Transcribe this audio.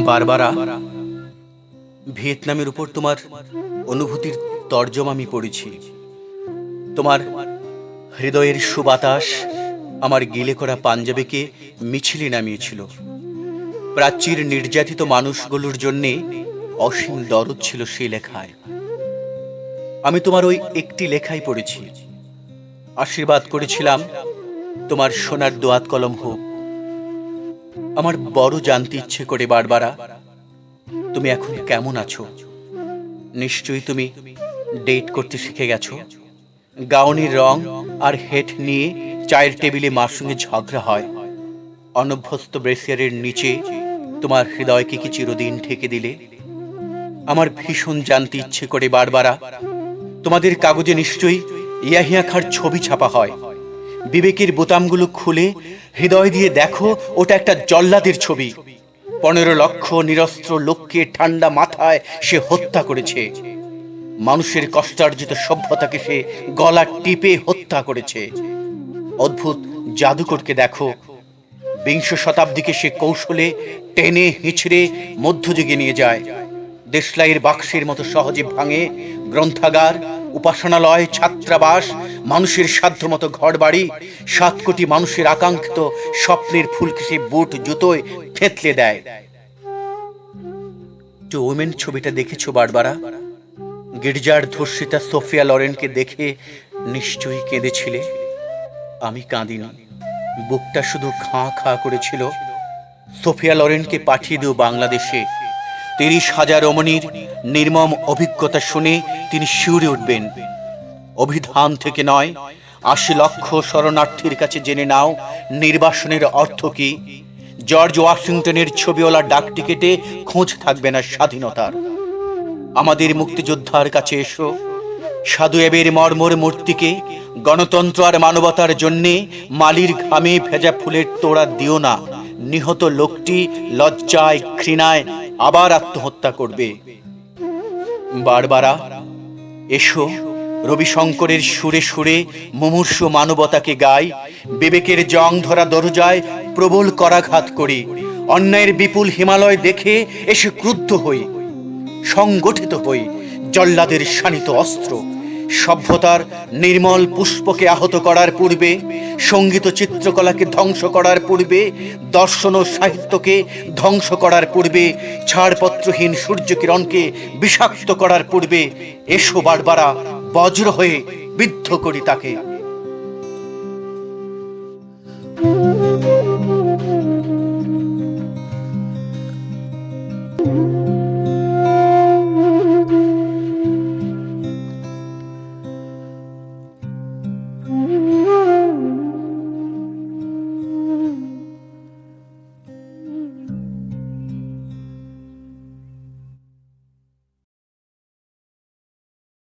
Barbara, ভিয়েতনামের উপর তোমার অনুভূতির তর্জমা আমি পড়েছি। তোমার হৃদয়ের সুবাতাস আমার গিলে করা পাঞ্জাবিকে মিছিলে নামিয়েছিল। প্রাচীর নির্যাতিত মানুষগুলোর জন্যে অসীম দরদ ছিল সেই লেখায়। আমি তোমার ওই একটি লেখাই পড়েছি। আশীর্বাদ করেছিলাম তোমার সোনার দোয়াত কলম হোক। আমার বড় জানতে ইচ্ছে করে বারবারা, তুমি এখন কেমন আছো? নিশ্চয়ই তুমি ডেট করতে শিখে গেছো। গাউনের রং আর হেট নিয়ে চায়ের টেবিলে মার সঙ্গে ঝগড়া হয়। অনভ্যস্ত ব্রেসিয়ারের নিচে তোমার হৃদয়কে কি চিরদিন ঠেকে দিলে? আমার ভীষণ জানতে ইচ্ছে করে বারবারা, তোমাদের কাগজে নিশ্চয়ই ইয়াহিয়া খার ছবি ছাপা হয়। বিবেকের বোতামগুলো খুলে হৃদয় দিয়ে দেখো, ওটা একটা জল্লাদের ছবি। পনেরো লক্ষ নিরস্ত্র লোককে ঠান্ডা মাথায় সে হত্যা করেছে। মানুষের কষ্টার্জিত সভ্যতাকে সে গলা টিপে হত্যা করেছে। অদ্ভুত জাদুকরকে দেখো। বিংশ শতাব্দীকে সে কৌশলে টেনে হিঁচড়ে মধ্যযুগে নিয়ে যায়। দেশলাইয়ের বাক্সের মতো সহজে ভাঙে গ্রন্থাগার উপাসনালয়, ছাত্রাবাস, মানুষের সাধ্যমতো ঘর বাড়ি সাত কোটি মানুষের আকাঙ্ক্ষিত স্বপ্নের ফুলকে সে বুট, জুতোয় থেতলে দেয়। যে ওমেন ছবিটা দেখেছ বারবারা? গির্জার ধর্ষিতা সোফিয়া লরেনকে দেখে নিশ্চয়ই কেঁদেছিলে। আমি কাঁদিনি। বুকটা শুধু খাঁ খাঁ করেছিল। সোফিয়া লরেনকে পাঠিয়ে দিও বাংলাদেশে। তিরিশ হাজার রমণীর নির্মম অভিজ্ঞতা শুনে তিনি শিউরে উঠবেন। অভিধান থেকে নয়, আশি লক্ষ শরণার্থীর কাছে জেনে নাও নির্বাসনের অর্থ কি। জর্জ ওয়াশিংটনের ছবিওয়ালা ডাক টিকেটে খোঁজ থাকবে না স্বাধীনতার। আমাদের মুক্তিযোদ্ধার কাছে এসো। সাধু এবের মর্মর মূর্তিকে গণতন্ত্র আর মানবতার জন্যে মালির ঘামে ভেজা ফুলের তোড়া দিও না। নিহত লোকটি লজ্জায়, ঘৃণায় আবার আত্মহত্যা করবে। বারবারা, এসো, রবিশঙ্করের সুরে সুরে মুমূর্ষ মানবতাকে গাই, বিবেকের জং ধরা দরজায় প্রবল করাঘাত করি, অন্যায়ের বিপুল হিমালয় দেখে এসে ক্রুদ্ধ হই, সংগঠিত হই জল্লাদের শানিত অস্ত্র। সভ্যতার নির্মল পুষ্পকে আহত করার পূর্বে সংগীত চিত্রকলাকে ধ্বংস করার পূর্বে, দর্শন ও সাহিত্যকে ধ্বংস করার পূর্বে, ছাড়পত্রহীন সূর্যকিরণকে বিষাক্ত করার পূর্বে, এসো বারবারা বজ্র হয়ে বিদ্ধ করি তাকে।